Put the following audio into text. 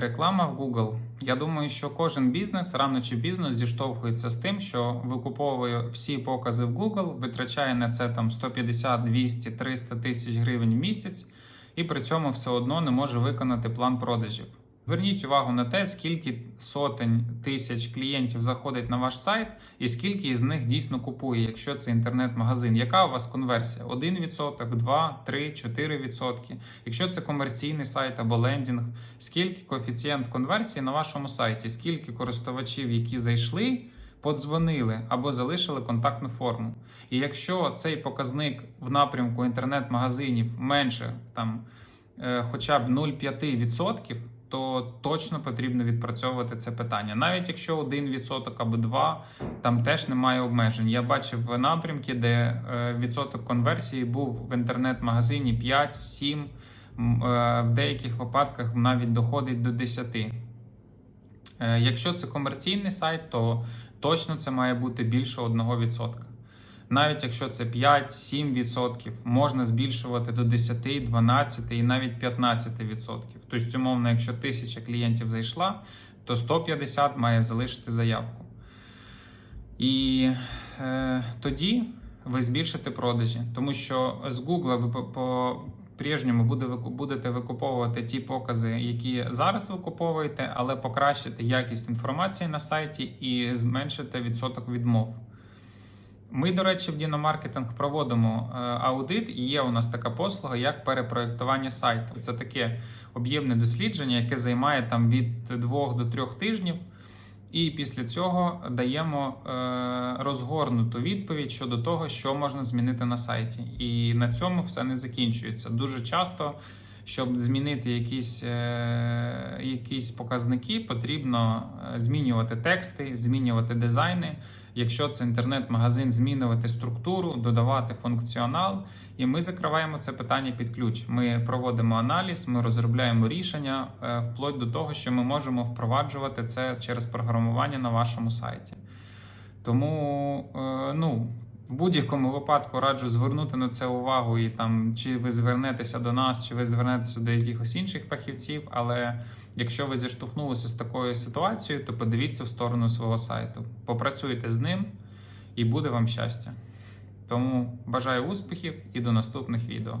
Реклама в Google. Я думаю, що кожен бізнес рано чи пізно зіштовхується з тим, що викуповує всі покази в Google, витрачає на це там 150, 200, 300 тисяч гривень в місяць, і при цьому все одно не може виконати план продажів. Зверніть увагу на те, скільки сотень тисяч клієнтів заходить на ваш сайт, і скільки із них дійсно купує, якщо це інтернет-магазин. Яка у вас конверсія? 1%, 2, 3, 4%. Якщо це комерційний сайт або лендінг, скільки коефіцієнт конверсії на вашому сайті, скільки користувачів, які зайшли, подзвонили або залишили контактну форму. І якщо цей показник в напрямку інтернет-магазинів менше там е, хоча б 0,5%, то точно потрібно відпрацьовувати це питання. Навіть якщо 1% або 2%, там теж немає обмежень. Я бачив напрямки, де е, відсоток конверсії був в інтернет-магазині 5, 7, е, в деяких випадках навіть доходить до 10. Е, Якщо це комерційний сайт, то точно це має бути більше 1%. Навіть якщо це 5-7%, можна збільшувати до 10, 12 і навіть 15%. Тобто, умовно, якщо 1000 клієнтів зайшла, то 150 має залишити заявку. І е, тоді ви збільшите продажі, тому що з Google ви по, прежньому буде, будете викуповувати ті покази, які зараз викуповуєте, але покращите якість інформації на сайті і зменшите відсоток відмов. Ми, до речі, в Діномаркетинг проводимо е, аудит, і є у нас така послуга, як перепроєктування сайту. Це таке об'ємне дослідження, яке займає там від 2 до 3 тижнів. І після цього даємо е, розгорнуту відповідь щодо того, що можна змінити на сайті. І на цьому все не закінчується. Дуже часто, щоб змінити якісь, е, якісь показники, потрібно е, змінювати тексти, змінювати дизайни. Якщо це інтернет-магазин, змінювати структуру, додавати функціонал. І ми закриваємо це питання під ключ. Ми проводимо аналіз, ми розробляємо рішення е, вплоть до того, що ми можемо впроваджувати це через програмування на вашому сайті. Тому, е, ну, в будь-якому випадку раджу звернути на це увагу, і там чи ви звернетеся до нас, чи ви звернетеся до якихось інших фахівців. Але якщо ви зіштовхнулися з такою ситуацією, то подивіться в сторону свого сайту, попрацюйте з ним, і буде вам щастя. Тому бажаю успіхів і до наступних відео.